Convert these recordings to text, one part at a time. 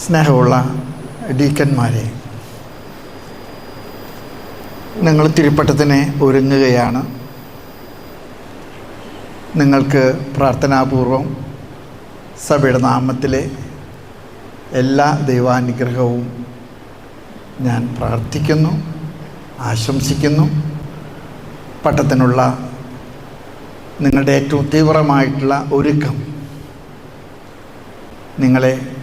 സ്നേഹമുള്ള ഡീക്കന്മാരെ നിങ്ങൾ തിരുപ്പട്ടത്തിന് ഒരുങ്ങുകയാണ്. നിങ്ങൾക്ക് പ്രാർത്ഥനാപൂർവം സഭയുടെ നാമത്തിലെ എല്ലാ ദൈവാനുഗ്രഹവും ഞാൻ പ്രാർത്ഥിക്കുന്നു ആശംസിക്കുന്നു. പട്ടത്തിനുള്ള നിങ്ങളുടെ ഏറ്റവും തീവ്രമായിട്ടുള്ള ഒരുക്കം നിങ്ങളെ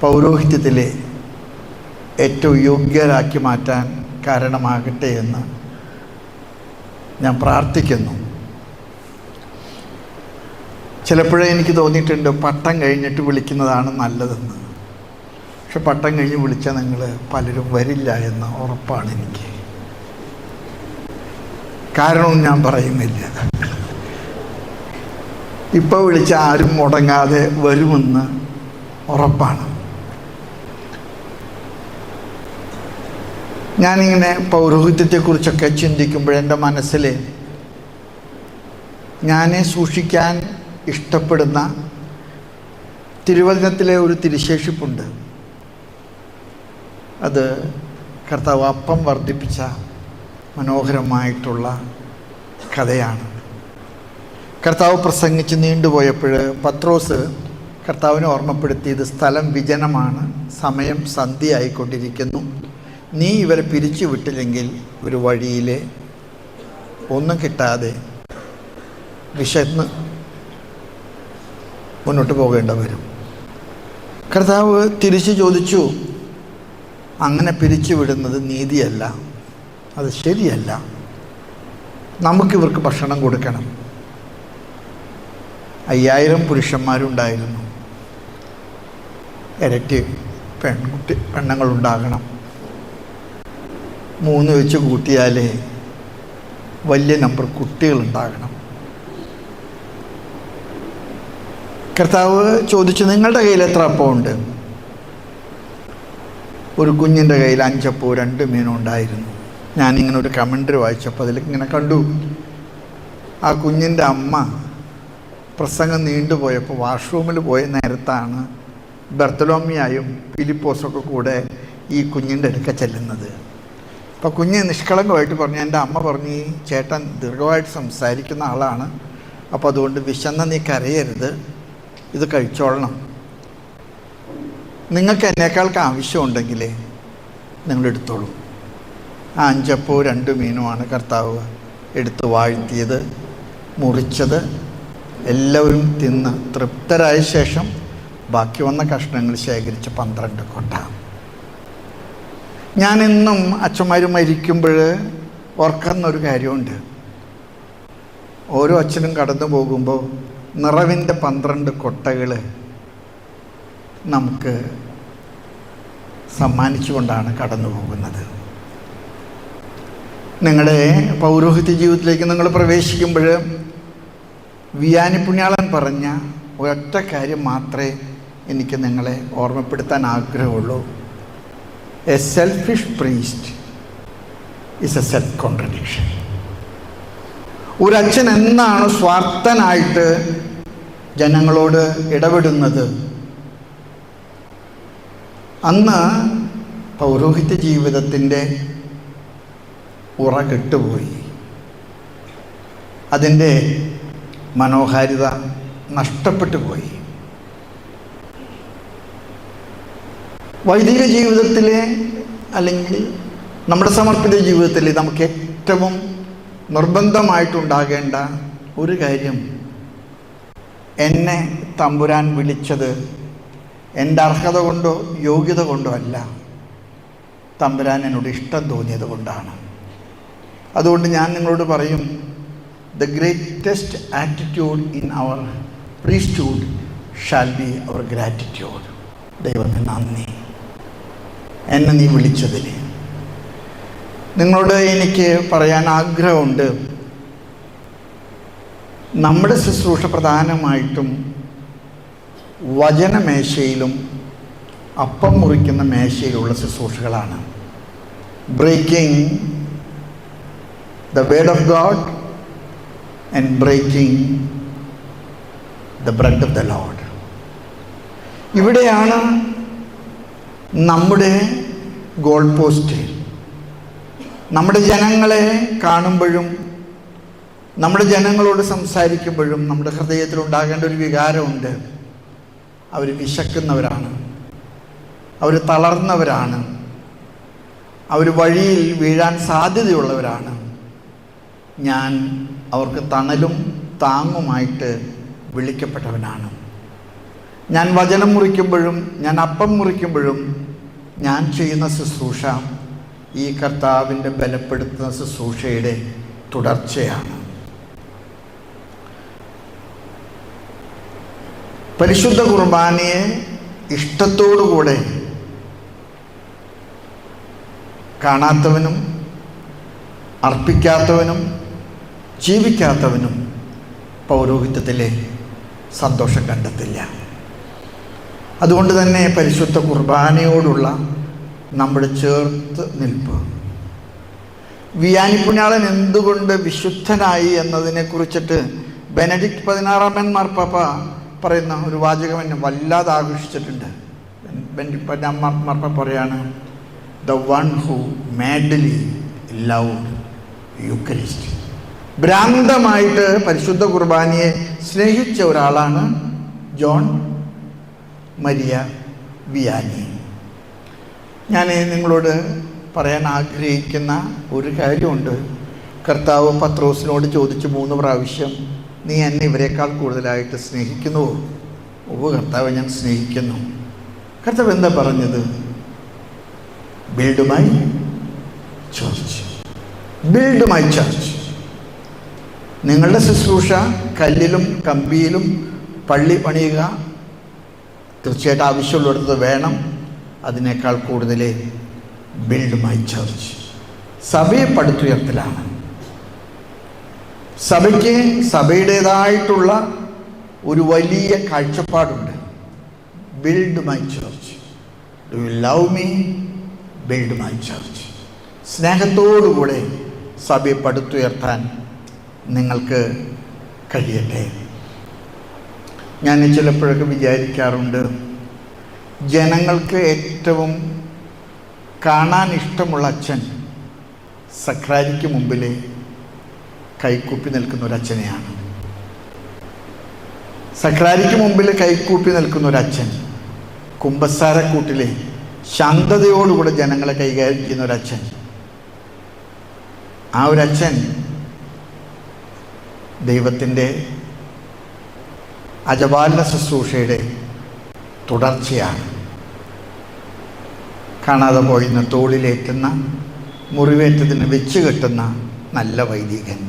പൗരോഹിത്യത്തിലെ ഏറ്റവും യോഗ്യരാക്കി മാറ്റാൻ കാരണമാകട്ടെ എന്ന് ഞാൻ പ്രാർത്ഥിക്കുന്നു. ചിലപ്പോഴേ എനിക്ക് തോന്നിയിട്ടുണ്ട് പട്ടം കഴിഞ്ഞിട്ട് വിളിക്കുന്നതാണ് നല്ലതെന്ന്. പക്ഷെ പട്ടം കഴിഞ്ഞ് വിളിച്ചാൽ നിങ്ങൾ പലരും വരില്ല എന്ന ഉറപ്പാണ് എനിക്ക്. കാരണവും ഞാൻ പറയുന്നില്ല. ഇപ്പോൾ വിളിച്ച ആരും മുടങ്ങാതെ വരുമെന്ന് ഉറപ്പാണ്. ഞാനിങ്ങനെ പൗരോഹിത്യത്തെക്കുറിച്ചൊക്കെ ചിന്തിക്കുമ്പോൾ എന്റെ മനസ്സിൽ ഞാൻ സൂക്ഷിക്കാൻ ഇഷ്ടപ്പെടുന്ന തിരുവചനത്തിലെ ഒരു തിരുശേഷിപ്പുണ്ട്. അത് കർത്താവ് അപ്പം വർദ്ധിപ്പിച്ച മനോഹരമായിട്ടുള്ള കഥയാണ്. കർത്താവ് പ്രസംഗിച്ച് നീണ്ടുപോയപ്പോൾ പത്രോസ് കർത്താവിനെ ഓർമ്മപ്പെടുത്തിയത് സ്ഥലം വിജനമാണ് സമയം സന്ധ്യയായിക്കൊണ്ടിരിക്കുന്നു. നീ ഇവരെ പിരിച്ചു വിട്ടില്ലെങ്കിൽ ഒരു വഴിയിൽ ഒന്നും കിട്ടാതെ വിശന്ന് മുന്നോട്ട് പോകേണ്ട വരും. കർത്താവ് തിരിച്ചു ചോദിച്ചു അങ്ങനെ പിരിച്ചു വിടുന്നത് നീതിയല്ല അത് ശരിയല്ല. നമുക്കിവർക്ക് ഭക്ഷണം കൊടുക്കണം. അയ്യായിരം പുരുഷന്മാരുണ്ടായിരുന്നു. ഇരട്ടി പെൺകുട്ടി പെണ്ണുങ്ങളുണ്ടാകണം. മൂന്ന് വെച്ച് കൂട്ടിയാലേ വലിയ നമ്പർ കുട്ടികളുണ്ടാകണം. കർത്താവ് ചോദിച്ചു നിങ്ങളുടെ കയ്യിൽ എത്ര അപ്പമുണ്ട് ഒരു കുഞ്ഞിന്റെ കയ്യിൽ അഞ്ചപ്പോ രണ്ട് മീനും ഉണ്ടായിരുന്നു. ഞാനിങ്ങനെ ഒരു കമന്ററി വായിച്ചപ്പോൾ അതിൽ ഇങ്ങനെ കണ്ടു. ആ കുഞ്ഞിന്റെ അമ്മ പ്രസംഗം നീണ്ടുപോയപ്പോൾ വാഷ്റൂമിൽ പോയ നേരത്താണ് ബർത്തലോമിയായും ഫിലിപ്പോസൊക്കെ കൂടെ ഈ കുഞ്ഞിന്റെ അടുക്ക ചെല്ലുന്നത്. അപ്പോൾ കുഞ്ഞ് നിഷ്കളങ്കമായിട്ട് പറഞ്ഞു എന്റെ അമ്മ പറഞ്ഞു ഈ ചേട്ടൻ ദീർഘമായിട്ട് സംസാരിക്കുന്ന ആളാണ്. അപ്പോൾ അതുകൊണ്ട് വിശന്ന നീ കരയരുത്. ഇത് കഴിച്ചോളണം. നിങ്ങൾക്ക് എന്നേക്കാൾക്ക് ആവശ്യമുണ്ടെങ്കിലേ നിങ്ങൾ എടുത്തോളൂ. ആ അഞ്ചപ്പോ രണ്ട് മീനുമാണ് കർത്താവ് എടുത്ത് വാഴ്ത്തിയത് മുറിച്ചത്. എല്ലാവരും തിന്ന് തൃപ്തരായ ശേഷം ബാക്കി വന്ന കഷ്ണങ്ങൾ ശേഖരിച്ച് പന്ത്രണ്ട് കൊട്ട. ഞാനെന്നും അച്ഛന്മാർ മരിക്കുമ്പോൾ ഓർക്കുന്നൊരു കാര്യമുണ്ട്. ഓരോ അച്ഛനും കടന്നു പോകുമ്പോൾ നിറവിന്റെ പന്ത്രണ്ട് കൊട്ടകൾ നമുക്ക് സമ്മാനിച്ചുകൊണ്ടാണ് കടന്നു പോകുന്നത്. നിങ്ങളുടെ പൗരോഹിത്യ ജീവിതത്തിലേക്ക് നിങ്ങൾ പ്രവേശിക്കുമ്പോൾ വിയാനി പുണ്യാളൻ പറഞ്ഞ ഒറ്റ കാര്യം മാത്രമേ എനിക്ക് നിങ്ങളെ ഓർമ്മപ്പെടുത്താൻ ആഗ്രഹമുള്ളൂ. A selfish priest is a self contradiction ഒരച്ഛൻ എന്നാണ് സ്വാർത്ഥനായിട്ട് ജനങ്ങളോട് ഇടപെടുന്നത്? അന്ന് പൗരോഹിത്യ ജീവിതത്തിന്റെ ഉറ കെട്ടുപോയി. അതിന്റെ മനോഹാരിത നഷ്ടപ്പെട്ടു പോയി വൈദിക ജീവിതത്തിലെ അല്ലെങ്കിൽ നമ്മുടെ സമർപ്പിത ജീവിതത്തിൽ നമുക്ക് ഏറ്റവും നിർബന്ധമായിട്ടുണ്ടാകേണ്ട ഒരു കാര്യം എന്നെ തമ്പുരാൻ വിളിച്ചത് എന്റെ അർഹത കൊണ്ടോ യോഗ്യത കൊണ്ടോ അല്ല. തമ്പുരാൻ എന്നോട് ഇഷ്ടം തോന്നിയത് കൊണ്ടാണ്. അതുകൊണ്ട് ഞാൻ നിങ്ങളോട് പറയും the greatest attitude in our priesthood shall be our gratitude ദൈവത്തിന് നന്ദി. എന്നെ നീ വിളിച്ചതിന് നിങ്ങളോട് എനിക്ക് പറയാൻ ആഗ്രഹമുണ്ട്. നമ്മുടെ ശുശ്രൂഷ പ്രധാനമായിട്ടും വചനമേശയിലും അപ്പം മുറിക്കുന്ന മേശയിലുള്ള ശുശ്രൂഷകളാണ്. Breaking the word of God and breaking the bread of the Lord ഇവിടെയാണ് നമ്മുടെ ഗോൾ പോസ്റ്റ് നമ്മുടെ ജനങ്ങളെ കാണുമ്പോഴും നമ്മുടെ ജനങ്ങളോട് സംസാരിക്കുമ്പോഴും നമ്മുടെ ഹൃദയത്തിൽ ഉണ്ടാകേണ്ട ഒരു വികാരമുണ്ട്. അവർ വിശക്കുന്നവരാണ്. അവർ തളർന്നവരാണ്. അവർ വഴിയിൽ വീഴാൻ സാധ്യതയുള്ളവരാണ്. ഞാൻ അവർക്ക് തണലും താങ്ങുമായിട്ട് വിളിക്കപ്പെട്ടവനാണ്. ഞാൻ വചനം മുറിക്കുമ്പോഴും ഞാൻ അപ്പം മുറിക്കുമ്പോഴും ഞാൻ ചെയ്യുന്ന ശുശ്രൂഷ ഈ കർത്താവിന്റെ ബലപ്പെടുത്തുന്ന ശുശ്രൂഷയുടെ തുടർച്ചയാണ്. പരിശുദ്ധ കുർബാനയെ ഇഷ്ടത്തോടുകൂടെ കാണാത്തവനും അർപ്പിക്കാത്തവനും ജീവിക്കാത്തവനും പൗരോഹിത്യത്തിലെ സന്തോഷം കണ്ടെത്തില്ല. അതുകൊണ്ട് തന്നെ പരിശുദ്ധ കുർബാനയോടുള്ള നമ്മുടെ ചേർത്ത് നിൽപ്പ്. വിയാനിപ്പുണ്യാളൻ എന്തുകൊണ്ട് വിശുദ്ധനായി എന്നതിനെ കുറിച്ചിട്ട് ബെനഡിക്ട് പതിനാറാമൻ മാർപ്പാപ്പ പറയുന്ന ഒരു വാചകം എന്നെ വല്ലാതെ ആകർഷിച്ചിട്ടുണ്ട്. ബെനഡിക്ട് പതിനാറാം മാർ- മാർപ്പാപ്പ പറയാണ് the one who madly love Eucharist ഭ്രാന്തമായിട്ട് പരിശുദ്ധ കുർബാനയെ സ്നേഹിച്ച ഒരാളാണ് ജോൺ മരിയ വിയാനി ഞാൻ നിങ്ങളോട് പറയാൻ ആഗ്രഹിക്കുന്ന ഒരു കാര്യമുണ്ട്. കർത്താവ് പത്രോസിനോട് ചോദിച്ചു മൂന്ന് പ്രാവശ്യം നീ എന്നെ ഇവരെക്കാൾ കൂടുതലായിട്ട് സ്നേഹിക്കുന്നുവോ? ഓ കർത്താവ് ഞാൻ സ്നേഹിക്കുന്നു. കർത്താവ് എന്താ പറഞ്ഞത്? Build my church build my church നിങ്ങളുടെ ശുശ്രൂഷ കല്ലിലും കമ്പിയിലും പള്ളി പണിയുക തീർച്ചയായിട്ടും ആവശ്യമുള്ളിടത്ത് വേണം അതിനേക്കാൾ കൂടുതൽ ബിൽഡ് മൈ ചർച്ച്. സഭയെ പടുത്തുയർത്തലാണ് സഭയ്ക്ക് സഭയുടേതായിട്ടുള്ള ഒരു വലിയ കാഴ്ചപ്പാടുണ്ട്. Build my church. Do you love me build my church. സ്നേഹത്തോടുകൂടെ സഭയെ പടുത്തുയർത്താൻ നിങ്ങൾക്ക് കഴിയട്ടെ. ഞാൻ ചിലപ്പോഴൊക്കെ വിചാരിക്കാറുണ്ട്. ജനങ്ങൾക്ക് ഏറ്റവും കാണാൻ ഇഷ്ടമുള്ള അച്ഛൻ സക്രാരിക്ക് മുമ്പിലെ കൈക്കൂപ്പി നിൽക്കുന്ന ഒരു അച്ഛനെയാണ്. സക്രാരിക്ക് മുമ്പിൽ കൈക്കൂപ്പി നിൽക്കുന്ന ഒരു അച്ഛൻ കുമ്പസാരക്കൂട്ടിലെ ശാന്തതയോടുകൂടെ ജനങ്ങളെ കൈകാര്യം ചെയ്യുന്ന ഒരു അച്ഛൻ. ആ ഒരു അച്ഛൻ ദൈവത്തിന്റെ അജപാലന ശുശ്രൂഷയുടെ തുടർച്ചയാണ്. കാണാതെ പോയിരുന്ന തോളിലേറ്റുന്ന മുറിവേറ്റതിന് വെച്ച് കെട്ടുന്ന നല്ല വൈദികൻ.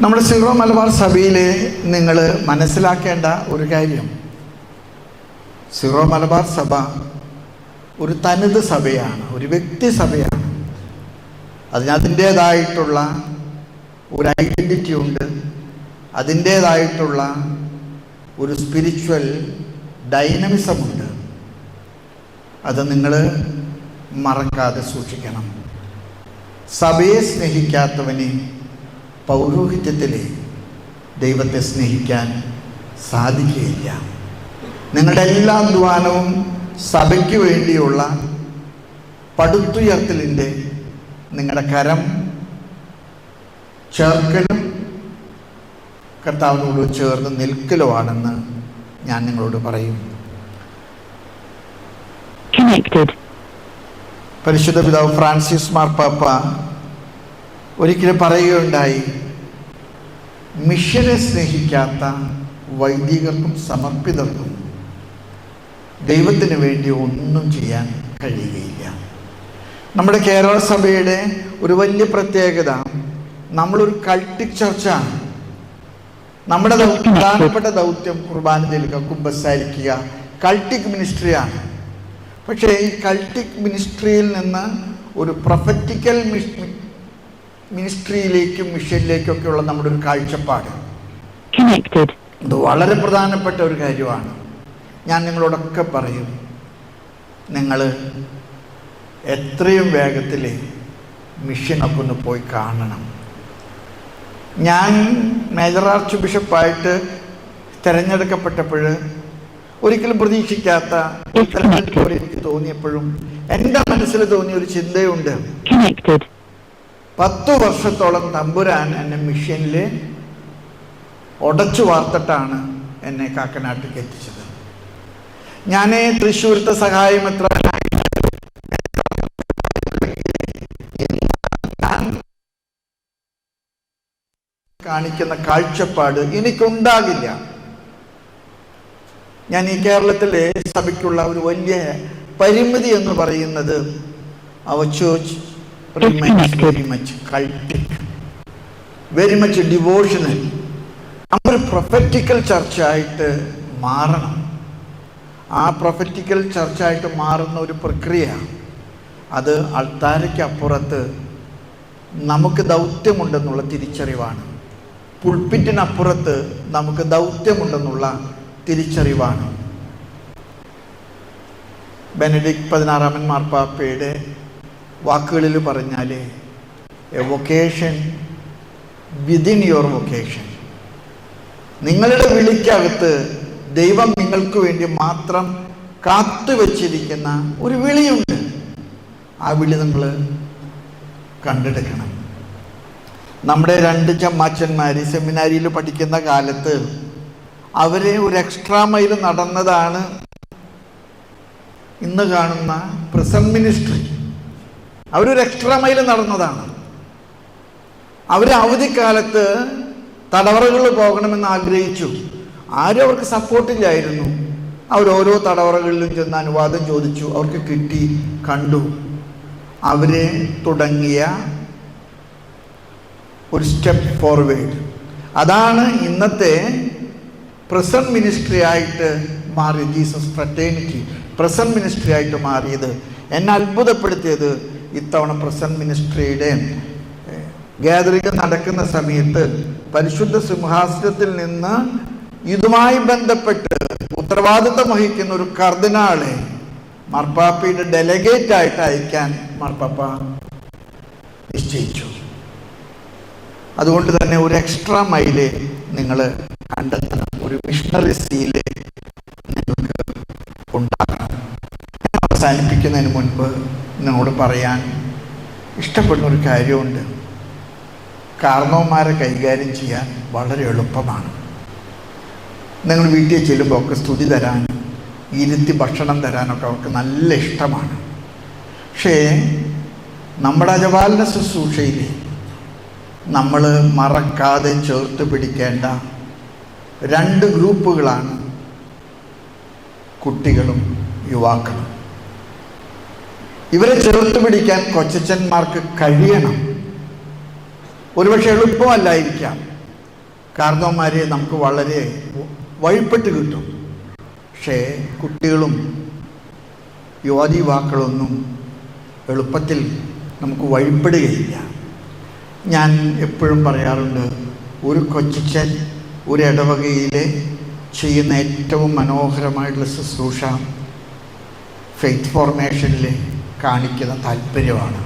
നമ്മൾ സിറോ മലബാർ സഭയിൽ നിങ്ങൾ മനസ്സിലാക്കേണ്ട ഒരു കാര്യം. സിറോ മലബാർ സഭ ഒരു തനത് സഭയാണ് ഒരു വ്യക്തി സഭയാണ്. അതിന് അതിന്റേതായിട്ടുള്ള ഒരു ഐഡന്റിറ്റി ഉണ്ട്. അതിന്റേതായിട്ടുള്ള ഒരു സ്പിരിച്വൽ ഡൈനമിസമുണ്ട് അത് നിങ്ങൾ മറക്കാതെ സൂക്ഷിക്കണം. സഭയെ സ്നേഹിക്കാത്തവനെ പൗരോഹിത്യത്തിൽ ദൈവത്തെ സ്നേഹിക്കാൻ സാധിക്കുകയില്ല. നിങ്ങളുടെ എല്ലാ അധ്വാനവും സഭയ്ക്ക് വേണ്ടിയുള്ള പടുത്തുയർത്തലിന്റെ നിങ്ങളുടെ കരം ചേർക്കലും കർത്താവിനോട് ചേർന്ന് നിൽക്കലുമാണെന്ന് ഞാൻ നിങ്ങളോട് പറയും. പരിശുദ്ധ പിതാവ് ഫ്രാൻസിസ് മാർപ്പാപ്പ ഒരിക്കലും പറയുകയുണ്ടായി മിഷനെ സ്നേഹിക്കാത്ത വൈദികർക്കും സമർപ്പിതർക്കും ദൈവത്തിന് വേണ്ടി ഒന്നും ചെയ്യാൻ കഴിയുകയില്ല നമ്മുടെ കേരള സഭയുടെ ഒരു വലിയ പ്രത്യേകത നമ്മളൊരു കൾട്ടിക് ചർച്ചാണ് നമ്മുടെ പ്രധാനപ്പെട്ട ദൗത്യം കുർബാന ചെല്ലുക കുമ്പസാരിക്കുക. കൾട്ടിക് മിനിസ്ട്രിയാണ് പക്ഷേ ഈ കൾട്ടിക് മിനിസ്ട്രിയിൽ നിന്ന് ഒരു പ്രൊഫറ്റിക്കൽ മിനിസ്ട്രിയിലേക്കും മിഷനിലേക്കൊക്കെയുള്ള നമ്മുടെ ഒരു കാഴ്ചപ്പാട്. ഇത് വളരെ പ്രധാനപ്പെട്ട ഒരു കാര്യമാണ്. ഞാൻ നിങ്ങളോടൊക്കെ പറയും നിങ്ങൾ എത്രയും വേഗത്തിൽ മിഷനൊക്കെ ഒന്ന് പോയി കാണണം. ഞാൻ മേജർ ആർച്ച് ബിഷപ്പായിട്ട് തിരഞ്ഞെടുക്കപ്പെട്ടപ്പോൾ ഒരിക്കലും പ്രതീക്ഷിക്കാത്ത ഒരു തിരഞ്ഞെടുപ്പ് പോലെ എനിക്ക് തോന്നിയപ്പോഴും എന്റെ മനസ്സിൽ തോന്നിയ ഒരു ചിന്തയുണ്ട്. പത്തു വർഷത്തോളം തമ്പുരാൻ എന്നെ മിഷ്യനിൽ ഉടച്ചു വാർത്തിട്ടാണ് എന്നെ കാക്കനാട്ടിലേക്ക് എത്തിച്ചത്. ഞാൻ തൃശ്ശൂരത്തെ സഹായമെത്ര കാണിക്കുന്ന കാഴ്ചപ്പാട് എനിക്കുണ്ടാകില്ല. ഞാൻ ഈ കേരളത്തിലെ സഭയ്ക്കുള്ള ഒരു വലിയ പരിമിതി എന്ന് പറയുന്നത് വെരി മച്ച് ഡിവോഷണൽ നമ്മൾ പ്രൊഫറ്റിക്കൽ ചർച്ചായിട്ട് മാറണം. ആ പ്രൊഫറ്റിക്കൽ ചർച്ചായിട്ട് മാറുന്ന ഒരു പ്രക്രിയ അത് അൾത്താരയ്ക്കപ്പുറത്ത് നമുക്ക് ദൗത്യമുണ്ടെന്നുള്ള തിരിച്ചറിവാണ്. പുൾപ്പിറ്റിനപ്പുറത്ത് നമുക്ക് ദൗത്യമുണ്ടെന്നുള്ള തിരിച്ചറിവാണ്. ബെനഡിക് പതിനാറാമൻ മാർപ്പാപ്പയുടെ വാക്കുകളിൽ പറഞ്ഞാൽ a vocation within your vocation നിങ്ങളുടെ വിളിക്കകത്ത് ദൈവം നിങ്ങൾക്ക് വേണ്ടി മാത്രം കാത്തു വച്ചിരിക്കുന്ന ഒരു വിളിയുണ്ട്. ആ വിളി നിങ്ങൾ കണ്ടെടുക്കണം. നമ്മുടെ രണ്ട് ചമ്മാച്ചന്മാർ സെമിനാരിയിൽ പഠിക്കുന്ന കാലത്ത് അവരെ ഒരു എക്സ്ട്രാ മൈൽ നടന്നതാണ് ഇന്ന് കാണുന്ന പ്രസന്റ് മിനിസ്ട്രി അവരൊരു എക്സ്ട്രാ മൈൽ നടന്നതാണ്. അവർ അവധിക്കാലത്ത് തടവറകളിൽ പോകണമെന്ന് ആഗ്രഹിച്ചു. ആരും അവർക്ക് സപ്പോർട്ടില്ലായിരുന്നു അവരോരോ തടവറകളിലും ചെന്ന് അനുവാദം ചോദിച്ചു. അവർക്ക് കിട്ടി കണ്ടു. അവരെ തുടങ്ങിയ ഒരു സ്റ്റെപ്പ് ഫോർവേഡ് അതാണ് ഇന്നത്തെ പ്രസന്റ് മിനിസ്ട്രി ആയിട്ട് മാറി ജീസസ് ഫ്രറ്റേണിറ്റി പ്രസന്റ് മിനിസ്ട്രി ആയിട്ട് മാറിയത്. എന്നെ അത്ഭുതപ്പെടുത്തിയത് ഇത്തവണ പ്രസന്റ് മിനിസ്ട്രിയുടെ ഗാദറിംഗ് നടക്കുന്ന സമയത്ത് പരിശുദ്ധ സിംഹാസനത്തിൽ നിന്ന് ഇതുമായി ബന്ധപ്പെട്ട് ഉത്തരവാദിത്തം വഹിക്കുന്ന ഒരു കർദിനാളെ മാർപ്പാപ്പയുടെ ഡെലഗേറ്റ് ആയിട്ട് അയക്കാൻ മാർപ്പാപ്പ നിശ്ചയിച്ചു. അതുകൊണ്ട് തന്നെ ഒരു എക്സ്ട്രാ മൈൽ നിങ്ങൾ കണ്ടെത്തണം. ഒരു മിഷണറി സീൽ നിങ്ങൾക്ക് ഉണ്ടാകണം. അവസാനിപ്പിക്കുന്നതിന് മുൻപ് നിങ്ങളോട് പറയാൻ ഇഷ്ടപ്പെടുന്ന ഒരു കാര്യമുണ്ട്. കാരണവന്മാരെ കൈകാര്യം ചെയ്യാൻ വളരെ എളുപ്പമാണ്. നിങ്ങൾ വീട്ടിൽ ചെല്ലുമ്പോൾ ഒക്കെ സ്തുതി തരാൻ ഇരുത്തി ഭക്ഷണം തരാനൊക്കെ അവർക്ക് നല്ല ഇഷ്ടമാണ്. പക്ഷേ നമ്മുടെ അജപാലന ശുശ്രൂഷയിൽ നമ്മൾ മറക്കാതെ ചേർത്ത് പിടിക്കേണ്ട രണ്ട് ഗ്രൂപ്പുകളാണ് കുട്ടികളും യുവാക്കളും. ഇവരെ ചേർത്ത് പിടിക്കാൻ കൊച്ചച്ചന്മാർക്ക് കഴിയണം. ഒരുപക്ഷെ എളുപ്പമല്ലായിരിക്കാം. കാരണവന്മാരെ നമുക്ക് വളരെ വഴിപ്പെട്ട് കിട്ടും. പക്ഷേ കുട്ടികളും യുവതി യുവാക്കളൊന്നും എളുപ്പത്തിൽ നമുക്ക് വഴിപ്പെടുകയില്ല. ഞാൻ എപ്പോഴും പറയാറുണ്ട് ഒരു കൊച്ചൻ ഒരു ഇടവകയിലെ ചെയ്യുന്ന ഏറ്റവും മനോഹരമായിട്ടുള്ള ശുശ്രൂഷ ഫെയ്ത്ത് ഫോർമേഷനിൽ കാണിക്കുന്ന താല്പര്യമാണ്.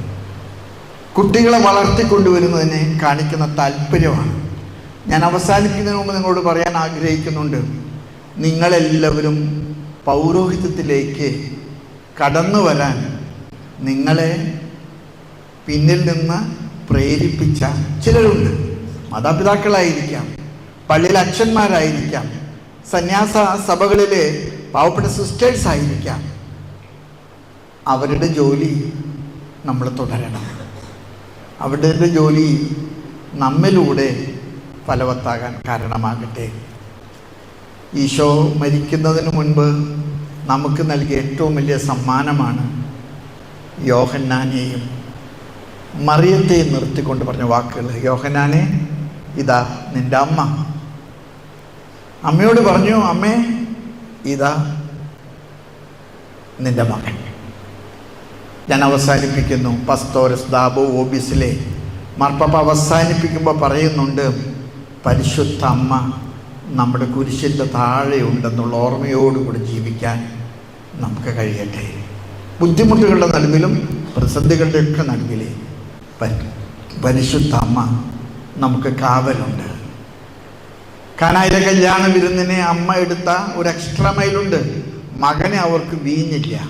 കുട്ടികളെ വളർത്തിക്കൊണ്ടുവരുന്നതിനെ കാണിക്കുന്ന താല്പര്യമാണ്. ഞാൻ അവസാനിക്കുന്നതിന് മുമ്പ് നിങ്ങളോട് പറയാൻ ആഗ്രഹിക്കുന്നുണ്ട് നിങ്ങളെല്ലാവരും പൗരോഹിത്യത്തിലേക്ക് കടന്നു വരാൻ നിങ്ങളെ പിന്നിൽ നിന്ന് പ്രേരിപ്പിച്ച ചിലരുണ്ട്. മാതാപിതാക്കളായിരിക്കാം പള്ളിയിലെ അച്ഛന്മാരായിരിക്കാം സന്യാസ സഭകളിലെ പാവപ്പെട്ട സിസ്റ്റേഴ്സ് ആയിരിക്കാം. അവരുടെ ജോലി നമ്മൾ തുടരണം. അവരുടെ ജോലി നമ്മിലൂടെ ഫലവത്താകാൻ കാരണമാകട്ടെ. ഈശോ മരിക്കുന്നതിന് മുൻപ് നമുക്ക് നൽകിയ ഏറ്റവും വലിയ സമ്മാനമാണ് യോഹന്നാനെയും മറിയത്തെയും നിർത്തിക്കൊണ്ട് പറഞ്ഞ വാക്കുകൾ യോഹനാനെ ഇതാ നിന്റെ അമ്മ. അമ്മയോട് പറഞ്ഞു അമ്മേ ഇതാ നിന്റെ മകൻ. ഞാൻ അവസാനിപ്പിക്കുന്നു. പസ്തോരസ് ദാബോ ഓബിസിലെ മാർപ്പാപ്പ അവസാനിപ്പിക്കുമ്പോൾ പറയുന്നുണ്ട് പരിശുദ്ധ അമ്മ നമ്മുടെ കുരിശിന്റെ താഴെയുണ്ടെന്നുള്ള ഓർമ്മയോടുകൂടി ജീവിക്കാൻ നമുക്ക് കഴിയട്ടെ. ബുദ്ധിമുട്ടുകളുടെ നടുവിലും പ്രതിസന്ധികളുടെയൊക്കെ നടുവിലേ പരിശുദ്ധ അമ്മ നമുക്ക് കാവലുണ്ട്. കാനായിലെ കല്യാണ വിരുന്നിനെ അമ്മ എടുത്ത ഒരു എക്സ്ട്രാ മൈലുണ്ട് മകനെ അവർക്ക് വീഞ്ഞില്ല.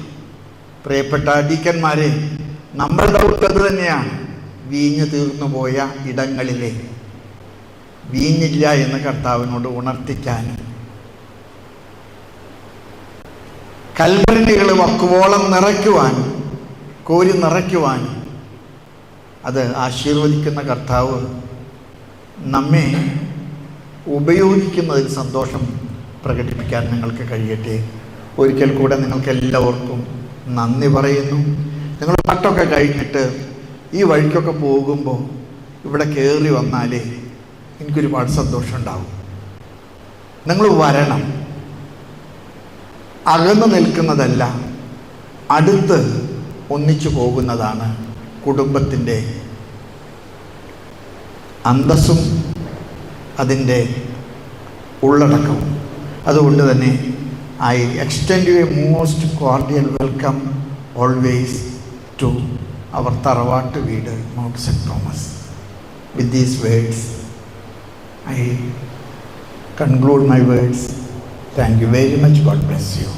പ്രിയപ്പെട്ട അടീക്കന്മാരെ നമ്മൾ ദൗത്യം അത് തന്നെയാണ്. വീഞ്ഞു തീർന്നു പോയ ഇടങ്ങളിലെ വീഞ്ഞില്ല എന്ന് കർത്താവിനോട് ഉണർത്തിക്കാനും. കൽഭരണികൾ വക്കുവോളം നിറയ്ക്കുവാനും കോരി നിറയ്ക്കുവാനും അത് ആശീർവദിക്കുന്ന കർത്താവ് നമ്മെ ഉപയോഗിക്കുന്നതിൽ സന്തോഷം പ്രകടിപ്പിക്കാൻ നിങ്ങൾക്ക് കഴിയട്ടെ. ഒരിക്കൽ കൂടെ നിങ്ങൾക്ക് എല്ലാവർക്കും നന്ദി പറയുന്നു. നിങ്ങൾ പാട്ടൊക്കെ കഴിഞ്ഞിട്ട് ഈ വഴിക്കൊക്കെ പോകുമ്പോൾ ഇവിടെ കയറി വന്നാലേ എനിക്കൊരുപാട് സന്തോഷം ഉണ്ടാവും. നിങ്ങൾ വരണം. അകന്നു നിൽക്കുന്നതല്ല അടുത്ത് ഒന്നിച്ചു പോകുന്നതാണ് കുടുംബത്തിന്റെ അന്തസ്സും അതിന്റെ ഉള്ളടക്കവും. അതുകൊണ്ട് തന്നെ I extend you a most cordial welcome always to our തറവാട്ട് വീട് Mount Saint Thomas with these words I conclude my words thank you very much God bless you